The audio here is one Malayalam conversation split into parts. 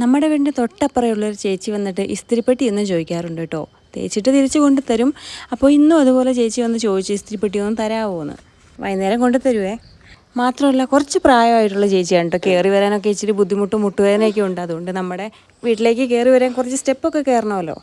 നമ്മുടെ വീടിന്റെ തൊട്ടപ്പുറയുള്ളൊരു ചേച്ചി വന്നിട്ട് ഇസ്തിരിപ്പെട്ടി എന്ന് ചോദിക്കാറുണ്ട് കേട്ടോ. തേച്ചിട്ട് തിരിച്ച് കൊണ്ട് തരും. അപ്പോൾ ഇന്നും അതുപോലെ ചേച്ചി വന്ന് ചോദിച്ചു ഇസ്തിരിപ്പെട്ടി ഒന്ന് തരാമോ എന്ന് വൈകുന്നേരം കൊണ്ട് തരുവേ. മാത്രമല്ല കുറച്ച് പ്രായമായിട്ടുള്ള ചേച്ചിയാണ് കേട്ടോ. കയറി വരാനൊക്കെ ഇച്ചിരി ബുദ്ധിമുട്ടും മുട്ടുവേദനയൊക്കെ ഉണ്ട്. അതുകൊണ്ട് നമ്മുടെ വീട്ടിലേക്ക് കയറി വരാൻ കുറച്ച് സ്റ്റെപ്പൊക്കെ കയറണമല്ലോ.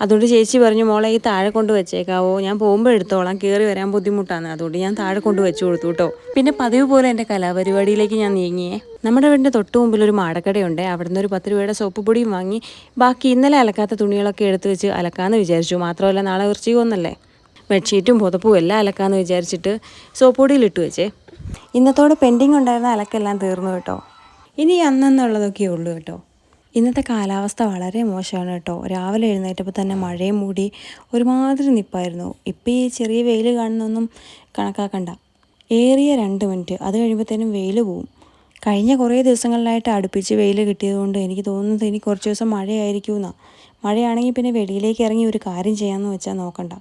അതുകൊണ്ട് ചേച്ചി പറഞ്ഞു മോളെ ഈ താഴെ കൊണ്ട് വെച്ചേക്കാവോ. ഞാൻ പോകുമ്പോൾ എടുത്തോളാം. കയറി വരാൻ ബുദ്ധിമുട്ടാണ്. അതുകൊണ്ട് ഞാൻ താഴെ കൊണ്ട് വെച്ചു കൊടുത്തു കേട്ടോ പിന്നെ പതിവ് പോലെ എന്റെ കലാപരിപാടിയിലേക്ക് ഞാൻ നീങ്ങിയേ. നമ്മുടെ വീടിന്റെ തൊട്ട് മുമ്പിൽ ഒരു മാടക്കടയുണ്ട്. അവിടെ നിന്ന് ഒരു പത്ത് രൂപയുടെ സോപ്പ് പൊടിയും വാങ്ങി ബാക്കി ഇന്നലെ അലക്കാത്ത തുണികളൊക്കെ എടുത്ത് വെച്ച് അലക്കാമെന്ന് വിചാരിച്ചു. മാത്രമല്ല നാളെ വൃശ്ചികം ഒന്നല്ലേ ബെഡ്ഷീറ്റും പുതപ്പും എല്ലാം അലക്കാമെന്ന് വിചാരിച്ചിട്ട് സോപ്പ് പൊടിയിൽ ഇട്ട് വെച്ചേ. ഇന്നത്തോടെ പെൻഡിങ് ഉണ്ടായിരുന്ന അലക്കെല്ലാം തീർന്നു കേട്ടോ. ഇനി അന്നെന്നുള്ളതൊക്കെ ഉള്ളൂ കേട്ടോ. ഇന്നത്തെ കാലാവസ്ഥ വളരെ മോശമാണ് കേട്ടോ. രാവിലെ എഴുന്നേറ്റപ്പോൾ തന്നെ മഴയും മൂടി ഒരുമാതിരി നിപ്പായിരുന്നു. ഇപ്പം ഈ ചെറിയ വെയിൽ കാണുന്നൊന്നും കണക്കാക്കണ്ട. ഏറിയ രണ്ട് മിനിറ്റ്. അത് കഴിയുമ്പോഴത്തേനും വെയിൽ പോവും. കഴിഞ്ഞ കുറേ ദിവസങ്ങളിലായിട്ട് അടുപ്പിച്ച് വെയിൽ കിട്ടിയതുകൊണ്ട് എനിക്ക് തോന്നുന്നത് ഇനി കുറച്ച് ദിവസം മഴയായിരിക്കുമെന്നാണ് മഴയാണെങ്കിൽ പിന്നെ വെളിയിലേക്ക് ഇറങ്ങി ഒരു കാര്യം ചെയ്യാമെന്ന് വെച്ചാൽ നോക്കണ്ട.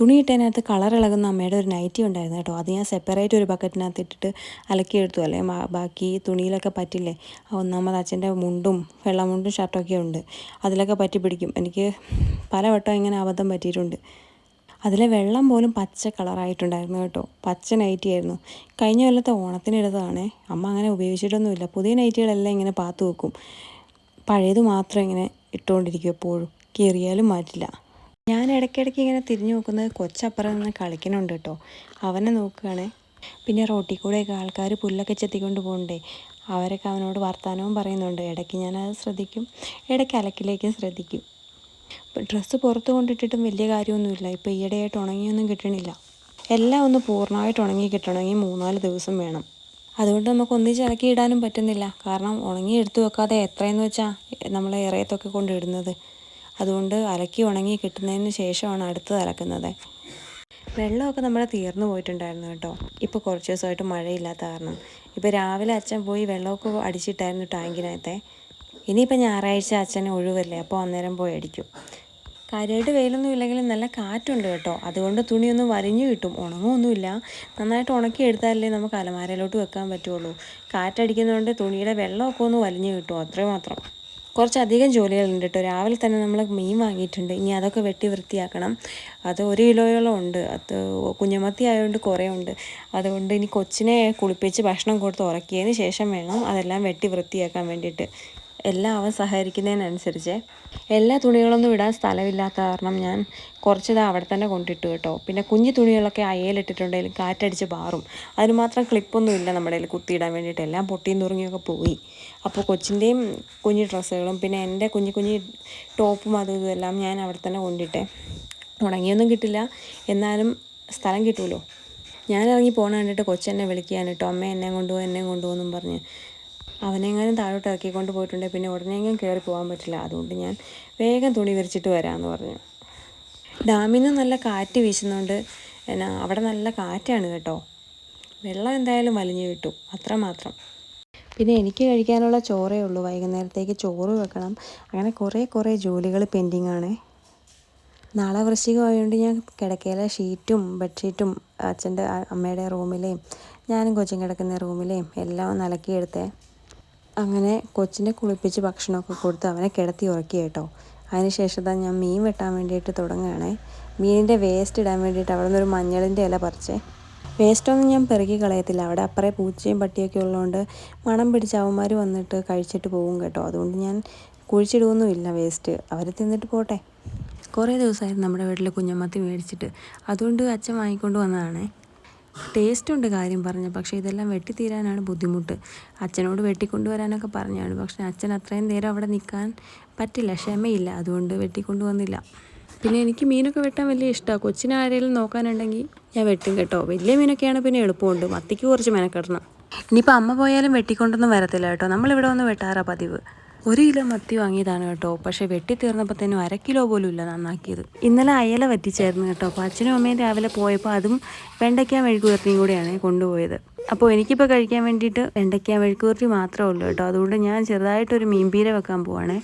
തുണി ഇട്ടതിനകത്ത് കളർ ഇളകുന്ന അമ്മയുടെ ഒരു നൈറ്റി ഉണ്ടായിരുന്നു കേട്ടോ. അത് ഞാൻ സെപ്പറേറ്റ് ഒരു ബക്കറ്റിനകത്ത് ഇട്ടിട്ട് അലക്കിയെടുത്തു. അല്ലേ? ബാക്കി തുണിയിലൊക്കെ പറ്റില്ലേ? ഒന്നാമത് അച്ഛന്റെ മുണ്ടും വെള്ളമുണ്ടും ഷർട്ടൊക്കെ ഉണ്ട്. അതിലൊക്കെ പറ്റി പിടിക്കും. എനിക്ക് പലവട്ടം ഇങ്ങനെ അബദ്ധം പറ്റിയിട്ടുണ്ട്. അതിലെ വെള്ളം പോലും പച്ച കളറായിട്ടുണ്ടായിരുന്നു കേട്ടോ. പച്ച നൈറ്റി ആയിരുന്നു. കഴിഞ്ഞ കൊല്ലത്തെ ഓണത്തിനെടുത്തതാണേ അമ്മ അങ്ങനെ ഉപയോഗിച്ചിട്ടൊന്നുമില്ല. പുതിയ നൈറ്റികളെല്ലാം ഇങ്ങനെ പാത്തു വെക്കും. പഴയത് മാത്രം ഇങ്ങനെ ഇട്ടുകൊണ്ടിരിക്കും എപ്പോഴും. കീറിയാലും മാറ്റില്ല. ഞാൻ ഇടയ്ക്കിടയ്ക്ക് ഇങ്ങനെ തിരിഞ്ഞു നോക്കുന്നത് കൊച്ചപ്പുറം നിന്ന് കളിക്കുന്നുണ്ട് കേട്ടോ. അവനെ നോക്കുകയാണ്. പിന്നെ റോട്ടിൽ കൂടെയൊക്കെ ആൾക്കാർ പുല്ലൊക്കെ ചെത്തിക്കൊണ്ട് പോകണ്ടേ. അവരൊക്കെ അവനോട് വർത്തമാനവും പറയുന്നുണ്ട്. ഇടയ്ക്ക് ഞാനത് ശ്രദ്ധിക്കും ഇടയ്ക്ക് അലക്കിലേക്കും ശ്രദ്ധിക്കും. ഡ്രസ്സ് പുറത്ത് കൊണ്ടിട്ടിട്ടും വലിയ കാര്യമൊന്നുമില്ല. ഇപ്പോൾ ഈയിടെയായിട്ട് ഉണങ്ങിയൊന്നും കിട്ടണില്ല. എല്ലാം ഒന്ന് പൂർണമായിട്ട് ഉണങ്ങി കിട്ടണമെങ്കിൽ മൂന്നാൽ ദിവസം വേണം. അതുകൊണ്ട് നമുക്ക് ഒന്നിച്ച് ഇറക്കി ഇടാനും പറ്റുന്നില്ല. കാരണം ഉണങ്ങി എടുത്തു വെക്കാതെ എത്രയെന്ന് വെച്ചാൽ നമ്മളെ ഇറയത്തൊക്കെ കൊണ്ട് ഇടുന്നത്. അതുകൊണ്ട് അലക്കി ഉണങ്ങി കിട്ടുന്നതിന് ശേഷമാണ് അടുത്തത് അലക്കുന്നത്. വെള്ളമൊക്കെ നമ്മുടെ തീർന്നു പോയിട്ടുണ്ടായിരുന്നു കേട്ടോ. ഇപ്പോൾ കുറച്ച് ദിവസമായിട്ട് മഴയില്ലാത്ത കാരണം. ഇപ്പോൾ രാവിലെ അച്ഛൻ പോയി വെള്ളമൊക്കെ അടിച്ചിട്ടായിരുന്നു ടാങ്കിനകത്തെ. ഇനിയിപ്പോൾ ഞായറാഴ്ച അച്ഛന് ഒഴിവല്ലേ അപ്പോൾ അന്നേരം പോയി അടിക്കും. കാര്യമായിട്ട് വെയിലൊന്നും ഇല്ലെങ്കിലും നല്ല കാറ്റുണ്ട് കേട്ടോ. അതുകൊണ്ട് തുണിയൊന്നും വലിഞ്ഞു കിട്ടും. ഉണങ്ങുമൊന്നുമില്ല. നന്നായിട്ട് ഉണക്കി എടുത്താലേ നമുക്ക് അലമാരയിലോട്ട് വെക്കാൻ പറ്റുള്ളൂ. കാറ്റടിക്കുന്നതുകൊണ്ട് തുണിയുടെ വെള്ളമൊക്കെ ഒന്ന് വലിഞ്ഞു കിട്ടും അത്രയും മാത്രം. കുറച്ചധികം ജോലികളുണ്ട് കേട്ടോ. രാവിലെ തന്നെ നമ്മൾ മീൻ വാങ്ങിയിട്ടുണ്ട്. ഇനി അതൊക്കെ വെട്ടി വൃത്തിയാക്കണം. അത് ഒരു കിലോയോളം ഉണ്ട്. അത് കുഞ്ഞമത്തി ആയതുകൊണ്ട് കുറേ ഉണ്ട്. അതുകൊണ്ട് ഇനി കൊച്ചിനെ കുളിപ്പിച്ച് ഭക്ഷണം കൊടുത്ത് ഉറക്കിയതിന് ശേഷം വേണം അതെല്ലാം വെട്ടി വൃത്തിയാക്കാൻ വേണ്ടിയിട്ട്. എല്ലാം അവൻ സഹകരിക്കുന്നതിനനുസരിച്ച് എല്ലാ തുണികളൊന്നും ഇടാൻ സ്ഥലമില്ലാത്ത കാരണം ഞാൻ കുറച്ചിത് അവിടെ തന്നെ കൊണ്ടിട്ടു കേട്ടോ. പിന്നെ കുഞ്ഞു തുണികളൊക്കെ അയയിലിട്ടിട്ടുണ്ടെങ്കിൽ കാറ്റടിച്ച് പാറും അതിന് മാത്രം ക്ലിപ്പൊന്നും ഇല്ല നമ്മുടെ കയ്യിൽ കുത്തിയിടാൻ വേണ്ടിയിട്ട്. എല്ലാം പൊട്ടിയും തുറങ്ങിയൊക്കെ പോയി. അപ്പോൾ കൊച്ചിന്റെയും കുഞ്ഞു ഡ്രസ്സുകളും പിന്നെ എന്റെ കുഞ്ഞു കുഞ്ഞു ടോപ്പും അതും ഇതും ഞാൻ അവിടെ തന്നെ കൊണ്ടിട്ടേ ഉണങ്ങിയൊന്നും കിട്ടില്ല. എന്നാലും സ്ഥലം കിട്ടുമല്ലോ. ഞാൻ ഇറങ്ങി പോകണ കണ്ടിട്ട് കൊച്ചെന്നെ വിളിക്കുകയാണ് കേട്ടോ. അമ്മ എന്നെ കൊണ്ടുപോകും എന്നെ കൊണ്ടുപോകുന്നും പറഞ്ഞ്. അവനെങ്ങാനും താഴോട്ട് ഇറക്കിക്കൊണ്ട് പോയിട്ടുണ്ടെങ്കിൽ പിന്നെ ഉടനെയെങ്കിലും കയറി പോകാൻ പറ്റില്ല. അതുകൊണ്ട് ഞാൻ വേഗം തുണി വിരിച്ചിട്ട് വരാമെന്ന് പറഞ്ഞു. ഡാമിൽ നിന്ന് നല്ല കാറ്റ് വീശുന്നുണ്ട്. എന്നാ അവിടെ നല്ല കാറ്റാണ് കേട്ടോ. വെള്ളം എന്തായാലും വലിഞ്ഞു കിട്ടും അത്രമാത്രം. പിന്നെ എനിക്ക് കഴിക്കാനുള്ള ചോറേ ഉള്ളൂ. വൈകുന്നേരത്തേക്ക് ചോറ് വെക്കണം. അങ്ങനെ കുറേ കുറേ ജോലികൾ പെൻഡിങ് ആണ് നാളെ വൃശ്ചികമായതുകൊണ്ട് ഞാൻ കിടക്കയിലെ ഷീറ്റും ബെഡ്ഷീറ്റും അച്ഛന്റെ അമ്മയുടെ റൂമിലെയും ഞാനും കൊച്ചും കിടക്കുന്ന റൂമിലെയും എല്ലാം ഒന്ന് അങ്ങനെ കൊച്ചിനെ കുളിപ്പിച്ച് ഭക്ഷണമൊക്കെ കൊടുത്ത് അവനെ കിടത്തി ഉറക്കി കേട്ടോ. അതിനുശേഷം തന്നെ ഞാൻ മീൻ വെട്ടാൻ വേണ്ടിയിട്ട് തുടങ്ങുകയാണേ. മീനിന്റെ വേസ്റ്റ് ഇടാൻ വേണ്ടിയിട്ട് അവിടെ നിന്നൊരു മഞ്ഞളിന്റെ ഇല പറിച്ചേ. വേസ്റ്റൊന്നും ഞാൻ പെറുക്കി കളയത്തില്ല. അവിടെ അപ്പറേ പൂച്ചയും പട്ടിയൊക്കെ ഉള്ളതുകൊണ്ട് മണം പിടിച്ച് അവന്മാർ വന്നിട്ട് കഴിച്ചിട്ട് പോകും കേട്ടോ. അതുകൊണ്ട് ഞാൻ കുഴിച്ചിടുകയൊന്നുമില്ല വേസ്റ്റ്. അവർ തിന്നിട്ട് പോട്ടെ. കുറേ ദിവസമായിരുന്നു നമ്മുടെ വീട്ടിൽ കുഞ്ഞമ്മത്തി മേടിച്ചിട്ട്. അതുകൊണ്ട് അച്ഛൻ വാങ്ങിക്കൊണ്ട് വന്നതാണേ. ടേസ്റ്റ് ഉണ്ട് കാര്യം പറഞ്ഞു. പക്ഷേ ഇതെല്ലാം വെട്ടിത്തീരാനാണ് ബുദ്ധിമുട്ട്. അച്ഛനോട് വെട്ടിക്കൊണ്ടുവരാനൊക്കെ പറഞ്ഞാണ്. പക്ഷേ അച്ഛൻ അത്രയും നേരം അവിടെ നിൽക്കാൻ പറ്റില്ല ക്ഷമയില്ല. അതുകൊണ്ട് വെട്ടിക്കൊണ്ടുവന്നില്ല. പിന്നെ എനിക്ക് മീനൊക്കെ വെട്ടാൻ വലിയ ഇഷ്ടമാണ് കൊച്ചിനെ ആരെങ്കിലും നോക്കാനുണ്ടെങ്കിൽ ഞാൻ വെട്ടും കേട്ടോ. വലിയ മീനൊക്കെയാണ് പിന്നെ എളുപ്പമുണ്ട്. മത്തിക്ക് കുറച്ച് മെനക്കെടണം. ഇനിയിപ്പോൾ അമ്മ പോയാലും വെട്ടിക്കൊണ്ടൊന്നും വരത്തില്ല കേട്ടോ. നമ്മളിവിടെ വന്ന് വെട്ടാറാണ് പതിവ്. ഒരു കിലോ മത്തി വാങ്ങിയതാണ് കേട്ടോ. പക്ഷേ വെട്ടി തന്നെ അര കിലോ പോലും ഇല്ല നന്നാക്കിയത്. ഇന്നലെ അയല വറ്റിച്ചായിരുന്നു കേട്ടോ. അപ്പോൾ അച്ഛനും അമ്മയും രാവിലെ പോയപ്പോൾ അതും വെണ്ടയ്ക്ക മെഴുകുയർത്തിയും കൂടെയാണ് കൊണ്ടുപോയത്. അപ്പോൾ എനിക്കിപ്പോൾ കഴിക്കാൻ വേണ്ടിയിട്ട് വെണ്ടയ്ക്ക മെഴുക്കുപുരട്ടി മാത്രമേ ഉള്ളൂ കേട്ടോ. അതുകൊണ്ട് ഞാൻ ചെറുതായിട്ടൊരു മീൻപീര വെക്കാൻ പോവാണേ.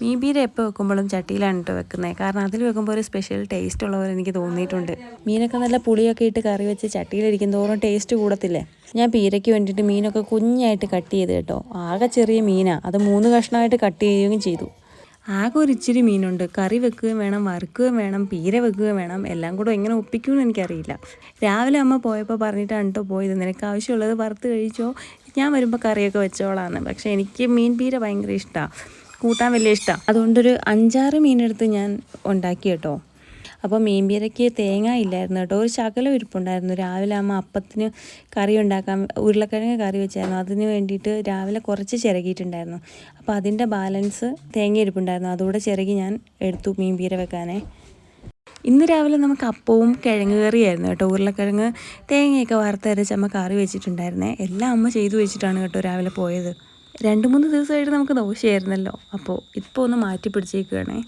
മീൻപീര എപ്പോൾ വെക്കുമ്പോഴും ചട്ടിയിലാണ് കേട്ടോ വെക്കുന്നത്. കാരണം അതിൽ വെക്കുമ്പോൾ ഒരു സ്പെഷ്യൽ ടേസ്റ്റ് ഉള്ള പോലെ എനിക്ക് തോന്നിയിട്ടുണ്ട്. മീനൊക്കെ നല്ല പുളിയൊക്കെ ഇട്ട് കറി വെച്ച് ചട്ടിയിലിരിക്കും തോറും ടേസ്റ്റ് കൂടത്തില്ലേ? ഞാൻ പീരയ്ക്ക് വേണ്ടിയിട്ട് മീനൊക്കെ കുഞ്ഞായിട്ട് കട്ട് ചെയ്ത് കേട്ടോ. ആകെ ചെറിയ മീനാണ് അത് മൂന്ന് കഷ്ണമായിട്ട് കട്ട് ചെയ്യുകയും ചെയ്തു. ആകെ ഒരു ഇച്ചിരി മീനുണ്ട്. കറി വെക്കുകയും വേണം വറുക്കുകയും വേണം പീര വെക്കുകയും വേണം എല്ലാം കൂടെ എങ്ങനെ ഒപ്പിക്കുമെന്ന് എനിക്കറിയില്ല. രാവിലെ അമ്മ പോയപ്പോൾ പറഞ്ഞിട്ടാണ് കേട്ടോ പോയത്. നിനക്ക് ആവശ്യമുള്ളത് വറുത്ത് കഴിച്ചോ? ഞാൻ വരുമ്പോൾ കറിയൊക്കെ വെച്ചോളാന്ന്. പക്ഷേ എനിക്ക് മീൻ പീര ഭയങ്കര ഇഷ്ടമാണ് കൂട്ടാൻ വലിയ ഇഷ്ടമാണ് അതുകൊണ്ടൊരു അഞ്ചാറ് മീനെടുത്ത് ഞാൻ ഉണ്ടാക്കി കേട്ടോ അപ്പോൾ മീൻപീരയ്ക്ക് തേങ്ങ ഇല്ലായിരുന്നു കേട്ടോ. ഒരു ശകലം ഇരിപ്പുണ്ടായിരുന്നു. രാവിലെ അമ്മ അപ്പത്തിന് കറി ഉണ്ടാക്കാൻ ഉരുളക്കിഴങ്ങ് കറി വെച്ചായിരുന്നു. അതിന് വേണ്ടിയിട്ട് രാവിലെ കുറച്ച് ചിരകിയിട്ടുണ്ടായിരുന്നു. അപ്പോൾ അതിന്റെ ബാലൻസ് തേങ്ങ ഇരിപ്പുണ്ടായിരുന്നു. അതുകൂടെ ചിരകി ഞാൻ എടുത്തു മീൻപീര വെക്കാനേ. ഇന്ന് രാവിലെ നമുക്ക് അപ്പവും കിഴങ്ങ് കറിയായിരുന്നു കേട്ടോ. ഉരുളക്കിഴങ്ങ് തേങ്ങയൊക്കെ വറുത്തരച്ച് അമ്മ കറി വെച്ചിട്ടുണ്ടായിരുന്നേ. എല്ലാം അമ്മ ചെയ്തു വെച്ചിട്ടാണ് കേട്ടോ രാവിലെ പോയത്. രണ്ട് മൂന്ന് ദിവസമായിട്ട് നമുക്ക് ദോശയായിരുന്നല്ലോ. അപ്പോൾ ഇപ്പോൾ ഒന്ന് മാറ്റി പിടിച്ചേക്കുകയാണേ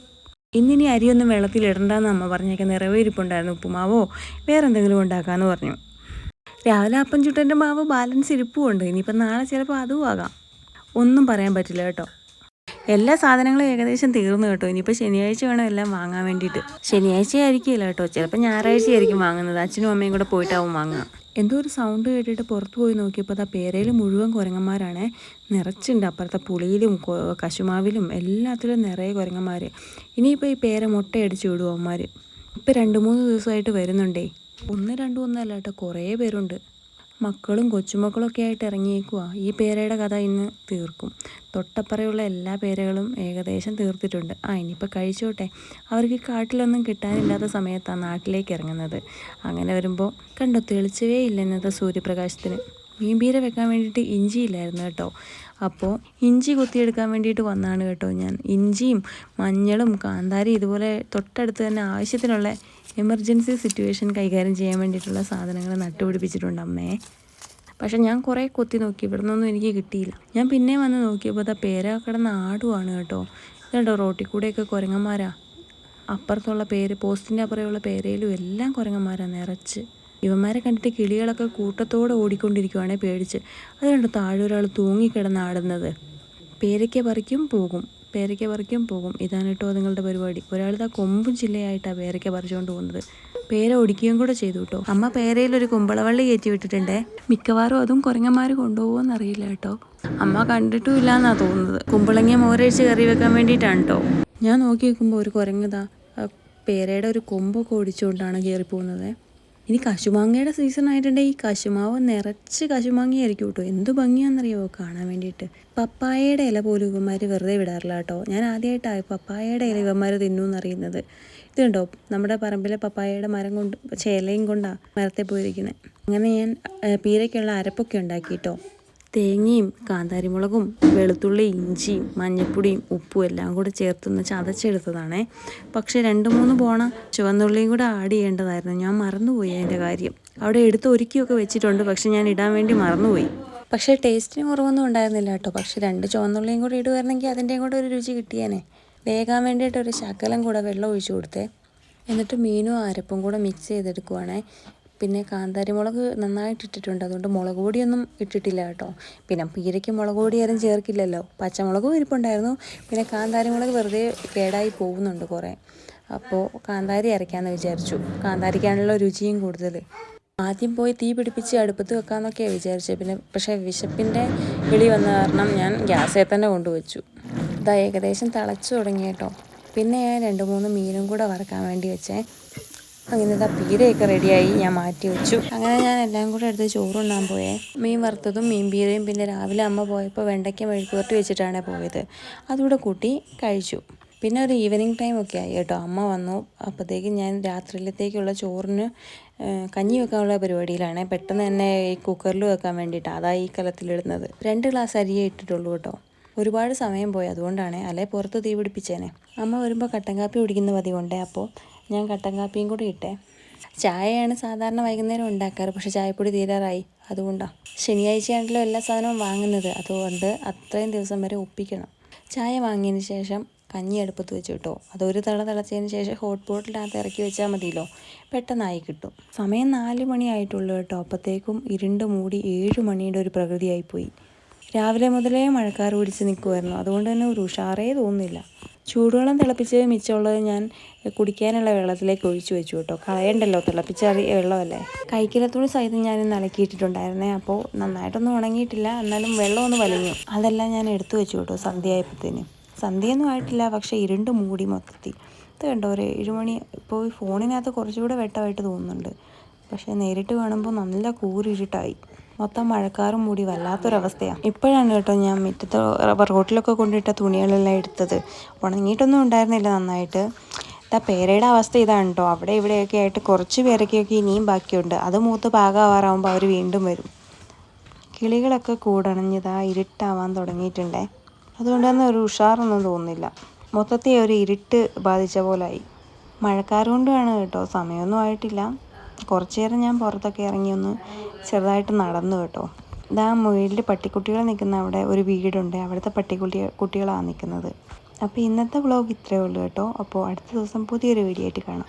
ഇന്നിനി അരിയൊന്നും വെള്ളത്തിലിടണ്ടെന്ന് അമ്മ പറഞ്ഞേക്കാൻ നിറവേ ഇരിപ്പുണ്ടായിരുന്നു. ഉപ്പുമാവോ വേറെ എന്തെങ്കിലും ഉണ്ടാക്കാമെന്ന് പറഞ്ഞു. രാവിലെ അപ്പം ചുട്ടന്റെ മാവ് ബാലൻസ് ഇരിപ്പുമുണ്ട് ഇനിയിപ്പം നാളെ ചിലപ്പോൾ അതും ആകാം. ഒന്നും പറയാൻ പറ്റില്ല കേട്ടോ. എല്ലാ സാധനങ്ങളും ഏകദേശം തീർന്നു കേട്ടോ. ഇനിയിപ്പോൾ ശനിയാഴ്ച വേണം എല്ലാം വാങ്ങാൻ വേണ്ടിയിട്ട്. ശനിയാഴ്ച ആയിരിക്കില്ല കേട്ടോ. ചിലപ്പോൾ ഞായറാഴ്ച ആയിരിക്കും വാങ്ങുന്നത്. അച്ഛനും അമ്മയും കൂടെ പോയിട്ടാവും വാങ്ങുക. എന്തോ ഒരു സൗണ്ട് കേട്ടിട്ട് പുറത്ത് പോയി നോക്കിയപ്പോൾ ആ പേരയിൽ മുഴുവൻ കുരങ്ങന്മാരാണ്. നിറച്ചുണ്ട്. അപ്പുറത്തെ പുളിയിലും കശുമാവിലും എല്ലാത്തിലും നിറയെ കുരങ്ങന്മാർ ഇനിയിപ്പോൾ ഈ പേര മുട്ടയടിച്ച് വിടും അവന്മാർ ഇപ്പം രണ്ട് മൂന്ന് ദിവസമായിട്ട് വരുന്നുണ്ടേ. ഒന്ന് രണ്ടും ഒന്നല്ല കേട്ടോ. കുറേ പേരുണ്ട്. മക്കളും കൊച്ചുമക്കളൊക്കെ ആയിട്ട് ഇറങ്ങിയേക്കുക ഈ പേരയുടെ കഥ ഇന്ന് തീർക്കും. തൊട്ടപ്പറയുള്ള എല്ലാ പേരകളും ഏകദേശം തീർത്തിട്ടുണ്ട്. ആ ഇനിയിപ്പോൾ കഴിച്ചോട്ടെ. അവർക്ക് കാട്ടിലൊന്നും കിട്ടാനില്ലാത്ത സമയത്താണ് നാട്ടിലേക്ക് ഇറങ്ങുന്നത്. അങ്ങനെ വരുമ്പോൾ കണ്ടു തെളിച്ചവേ ഇല്ല ഇന്നത്തെ സൂര്യപ്രകാശത്തിന്. മീൻപീര വെക്കാൻ വേണ്ടിയിട്ട് ഇഞ്ചിയില്ലായിരുന്നു കേട്ടോ. അപ്പോൾ ഇഞ്ചി കൊത്തിയെടുക്കാൻ വേണ്ടിയിട്ട് വന്നാണ് കേട്ടോ ഞാൻ. ഇഞ്ചിയും മഞ്ഞളും കാന്താരി ഇതുപോലെ തൊട്ടടുത്ത് തന്നെ ആവശ്യത്തിനുള്ള എമർജൻസി സിറ്റുവേഷൻ കൈകാര്യം ചെയ്യാൻ വേണ്ടിയിട്ടുള്ള സാധനങ്ങൾ നട്ടുപിടിപ്പിച്ചിട്ടുണ്ട് അമ്മേ. പക്ഷെ ഞാൻ കുറേ കൊത്തി നോക്കി. ഇവിടെ എനിക്ക് കിട്ടിയില്ല. ഞാൻ പിന്നെ വന്ന് നോക്കിയപ്പോൾ അതാ പേര കിടന്ന് ആടുവാണ് കേട്ടോ. ഇതുണ്ടോ റോട്ടിൽ കൂടെയൊക്കെ കുരങ്ങന്മാരാ? അപ്പുറത്തുള്ള പേര് പോസ്റ്റിന്റെ അപ്പുറമുള്ള പേരയിലും എല്ലാം കുരങ്ങന്മാരാണ് നിറച്ച്. ഇവന്മാരെ കണ്ടിട്ട് കിളികളൊക്കെ കൂട്ടത്തോടെ ഓടിക്കൊണ്ടിരിക്കുവാണേ പേടിച്ച്. അതുകൊണ്ട് താഴെ ഒരാൾ തൂങ്ങിക്കിടന്ന് ആടുന്നത്. പേരയ്ക്ക പറിക്കും പോകും. പേരയ്ക്ക പറിക്കും പോകും. ഇതാണ് കേട്ടോ നിങ്ങളുടെ പരിപാടി. ഒരാളിതാ കൊമ്പും ചില്ലയായിട്ടാണ് പേരയ്ക്ക പറിച്ചുകൊണ്ട് പോകുന്നത്. പേര ഒടിക്കുകയും കൂടെ ചെയ്തു കേട്ടോ. അമ്മ പേരയിൽ ഒരു കുമ്പളവള്ളി കയറ്റി വിട്ടിട്ടുണ്ടേ. മിക്കവാറും അതും കുരങ്ങന്മാർ കൊണ്ടുപോകുമെന്ന് അറിയില്ല കേട്ടോ. അമ്മ കണ്ടിട്ടും ഇല്ലാന്നാ തോന്നുന്നത്. കുമ്പളങ്ങിയ മോരഴിച്ച് കറി വെക്കാൻ വേണ്ടിയിട്ടാണ് കേട്ടോ. ഞാൻ നോക്കി വെക്കുമ്പോൾ ഒരു കുരങ്ങതാ പേരയുടെ ഒരു കൊമ്പൊക്കെ ഓടിച്ചുകൊണ്ടാണ് കയറി പോകുന്നത് ഇനി കശുമാങ്ങയുടെ സീസൺ ആയിട്ടുണ്ടെങ്കിൽ ഈ കശുമാവ് നിറച്ച് കശുമാങ്ങയായിരിക്കും കേട്ടോ. എന്ത് ഭംഗിയാണെന്നറിയോ കാണാൻ വേണ്ടിയിട്ട്. പപ്പായയുടെ ഇല പോലും ഇവന്മാർ വെറുതെ വിടാറില്ല കേട്ടോ. ഞാൻ ആദ്യമായിട്ടായി പപ്പായയുടെ ഇല ഇവന്മാർ തിന്നു എന്നറിയുന്നത് ഇതുണ്ടോ നമ്മുടെ പറമ്പിലെ പപ്പായയുടെ മരം കൊണ്ട് ചേലയും കൊണ്ടാണ് മരത്തെ പോയിരിക്കുന്നത് അങ്ങനെ ഞാൻ പീരയ്ക്കുള്ള അരപ്പൊക്കെ ഉണ്ടാക്കി കേട്ടോ. തേങ്ങയും കാന്താരിമുളകും വെളുത്തുള്ളി ഇഞ്ചിയും മഞ്ഞൾപ്പൊടിയും ഉപ്പും എല്ലാം കൂടെ ചേർത്തൊന്ന് ചതച്ചെടുത്തതാണേ. പക്ഷേ രണ്ട് മൂന്ന് പോണ ചുവന്നുള്ളിയും കൂടെ ആഡ് ചെയ്യേണ്ടതായിരുന്നു. ഞാൻ മറന്നുപോയി അതിന്റെ കാര്യം. അവിടെ എടുത്ത് ഒരുക്കിയൊക്കെ വെച്ചിട്ടുണ്ട്. പക്ഷെ ഞാൻ ഇടാൻ വേണ്ടി മറന്നുപോയി. പക്ഷേ ടേസ്റ്റിന് കുറവൊന്നും ഉണ്ടായിരുന്നില്ല കേട്ടോ. പക്ഷെ രണ്ട് ചുവന്നുള്ളിയും കൂടെ ഇടുമായിരുന്നെങ്കിൽ അതിന്റെയും കൂടെ ഒരു രുചി കിട്ടിയേനെ. വേകാൻ വേണ്ടിയിട്ട് ഒരു ശകലം കൂടെ വെള്ളം ഒഴിച്ചു കൊടുത്തേ. എന്നിട്ട് മീനും അരപ്പും കൂടെ മിക്സ് ചെയ്തെടുക്കുവാണേ. പിന്നെ കാന്താരി മുളക് നന്നായിട്ട് ഇട്ടിട്ടുണ്ട്. അതുകൊണ്ട് മുളക് പൊടിയൊന്നും ഇട്ടിട്ടില്ല കേട്ടോ. പിന്നെ പീരയ്ക്ക് മുളക് പൊടി ആരും ചേർക്കില്ലല്ലോ. പച്ചമുളകും ഇരിപ്പുണ്ടായിരുന്നു പിന്നെ കാന്താരി മുളക് വെറുതെ കേടായി പോകുന്നുണ്ട് കുറേ. അപ്പോൾ കാന്താരി അരയ്ക്കാമെന്ന് വിചാരിച്ചു. കാന്താരിക്കാണല്ലോ രുചിയും കൂടുതൽ ആദ്യം പോയി തീ പിടിപ്പിച്ച് അടുപ്പത്ത് വെക്കാമെന്നൊക്കെയാണ് വിചാരിച്ചത് പിന്നെ പക്ഷേ വിശപ്പിന്റെ വിളി വന്ന കാരണം ഞാൻ ഗ്യാസിൽ തന്നെ കൊണ്ടുവച്ചു. ഇതാ ഏകദേശം തിളച്ചു തുടങ്ങി കേട്ടോ. പിന്നെ ഞാൻ രണ്ട് മൂന്ന് മീനും കൂടെ വറക്കാൻ വേണ്ടി വെച്ചേ. അങ്ങനെ ഇതാ പീരയൊക്കെ റെഡിയായി ഞാൻ മാറ്റി വെച്ചു. അങ്ങനെ ഞാൻ എല്ലാം കൂടെ എടുത്ത് ചോറുണ്ണാൻ പോയേ. മീൻ വറുത്തതും മീൻ പീരയും പിന്നെ രാവിലെ അമ്മ പോയപ്പോൾ വെണ്ടയ്ക്ക മെഴുക്കുവരട്ടി വെച്ചിട്ടാണ് പോയത്. അതുകൂടെ കൂട്ടി കഴിച്ചു. പിന്നെ ഒരു ഈവനിങ് ടൈം ഒക്കെ ആയി കേട്ടോ. അമ്മ വന്നു. അപ്പോഴത്തേക്കും ഞാൻ രാത്രിയിലത്തേക്കുള്ള ചോറിന് കഞ്ഞി വെക്കാനുള്ള പരിപാടിയിലാണ്. പെട്ടെന്ന് തന്നെ ഈ കുക്കറിൽ വെക്കാൻ വേണ്ടിയിട്ട്. അതാ ഈ കലത്തിലിടുന്നത്. രണ്ട് ഗ്ലാസ് അരിയേ ഇട്ടിട്ടുള്ളൂ കേട്ടോ. ഒരുപാട് സമയം പോയി. അതുകൊണ്ടാണ്. അല്ലെ? പുറത്ത് തീ പിടിപ്പിച്ചേനെ അമ്മ വരുമ്പോൾ കട്ടൻ കാപ്പി കുടിക്കുന്ന പതിവുണ്ടേ? അപ്പോൾ ഞാൻ കട്ടൻ കാപ്പിയും കൂടി ഇട്ടേ. ചായയാണ് സാധാരണ വൈകുന്നേരം ഉണ്ടാക്കാറ് പക്ഷെ ചായപ്പൊടി തീരാറായി. അതുകൊണ്ടാണ് ശനിയാഴ്ചയാണല്ലോ എല്ലാ സാധനവും വാങ്ങുന്നത് അതുകൊണ്ട് അത്രയും ദിവസം വരെ ഒപ്പിക്കണം. ചായ വാങ്ങിയതിന് ശേഷം കഞ്ഞി അടുപ്പത്ത് വെച്ച് കിട്ടോ. അതൊരു തള തിളച്ചതിന് ശേഷം ഹോട്ട് ബോട്ടിലകത്ത് ഇറക്കി വെച്ചാൽ മതിയല്ലോ. പെട്ടെന്നായി കിട്ടും. സമയം നാല് മണിയായിട്ടുള്ളൂ കേട്ടോ. അപ്പോഴത്തേക്കും ഇരുണ്ട് മൂടി ഏഴ് മണിയുടെ ഒരു പ്രകൃതിയായിപ്പോയി രാവിലെ മുതലേ മഴക്കാർ പിടിച്ച് നിൽക്കുമായിരുന്നു അതുകൊണ്ട് തന്നെ ഒരു ഉഷാറേ തോന്നുന്നില്ല. ചൂടുവെള്ളം തിളപ്പിച്ച് മിച്ചമുള്ളത് ഞാൻ കുടിക്കാനുള്ള വെള്ളത്തിലേക്ക് ഒഴിച്ചു വെച്ചു കേട്ടോ. കളയണ്ടല്ലോ തിളപ്പിച്ച വെള്ളമല്ലേ? കൈക്കിലത്തോട് സഹിതം ഞാൻ നനക്കിയിട്ടിട്ടുണ്ടായിരുന്നേ അപ്പോൾ നന്നായിട്ടൊന്നും ഉണങ്ങിയിട്ടില്ല എന്നാലും വെള്ളം ഒന്ന് വലിഞ്ഞു. അതെല്ലാം ഞാൻ എടുത്തു വെച്ചു കേട്ടോ സന്ധ്യയായപ്പോഴത്തേന്. സന്ധ്യയൊന്നും ആയിട്ടില്ല പക്ഷേ ഇരുണ്ട് മൂടി മൊത്തത്തിൽ. ഇത് കണ്ടോ ഒരു ഏഴുമണി ഇപ്പോൾ ഈ ഫോണിനകത്ത് കുറച്ചുകൂടെ വെട്ടമായിട്ട് തോന്നുന്നുണ്ട്. പക്ഷേ നേരിട്ട് കാണുമ്പോൾ നല്ല കൂരിരുട്ടായി. മൊത്തം മഴക്കാറും മൂടി വല്ലാത്തൊരവസ്ഥയാണ് ഇപ്പോഴാണ് കേട്ടോ ഞാൻ മുറ്റത്ത് റോട്ടിലൊക്കെ കൊണ്ടിട്ട തുണികളെല്ലാം എടുത്തത്. ഉണങ്ങിയിട്ടൊന്നും ഉണ്ടായിരുന്നില്ല നന്നായിട്ട്. ഇതാ പേരയുടെ അവസ്ഥ ഇതാണ് കേട്ടോ. അവിടെ ഇവിടെയൊക്കെ ആയിട്ട് കുറച്ച് പേരൊക്കെയൊക്കെ ഇനിയും ബാക്കിയുണ്ട്. അത് മൂത്ത് പാകമാവാറാകുമ്പോൾ അവർ വീണ്ടും വരും. കിളികളൊക്കെ കൂടണഞ്ഞതാ ഇരുട്ടാവാൻ തുടങ്ങിയിട്ടുണ്ടേ. അതുകൊണ്ട് തന്നെ ഒരു ഉഷാറൊന്നും തോന്നുന്നില്ല. മൊത്തത്തിൽ ഒരു ഇരുട്ട് ബാധിച്ച പോലായി. മഴക്കാർ കൊണ്ടാണ് കേട്ടോ. സമയമൊന്നും ആയിട്ടില്ല. കുറച്ച് നേരം ഞാൻ പുറത്തൊക്കെ ഇറങ്ങി ഒന്ന് ചെറുതായിട്ട് നടന്നു കേട്ടോ. ഇതാ മുകളിൽ പട്ടിക്കുട്ടികൾ നിൽക്കുന്ന അവിടെ ഒരു വീടുണ്ട്. അവിടുത്തെ പട്ടിക്കുട്ടി കുട്ടികളാണ് നിൽക്കുന്നത്. അപ്പോൾ ഇന്നത്തെ വ്ളോഗ് ഇത്രയേ ഉള്ളൂ കേട്ടോ. അപ്പോൾ അടുത്ത ദിവസം പുതിയൊരു വീഡിയോ ആയിട്ട് കാണാം.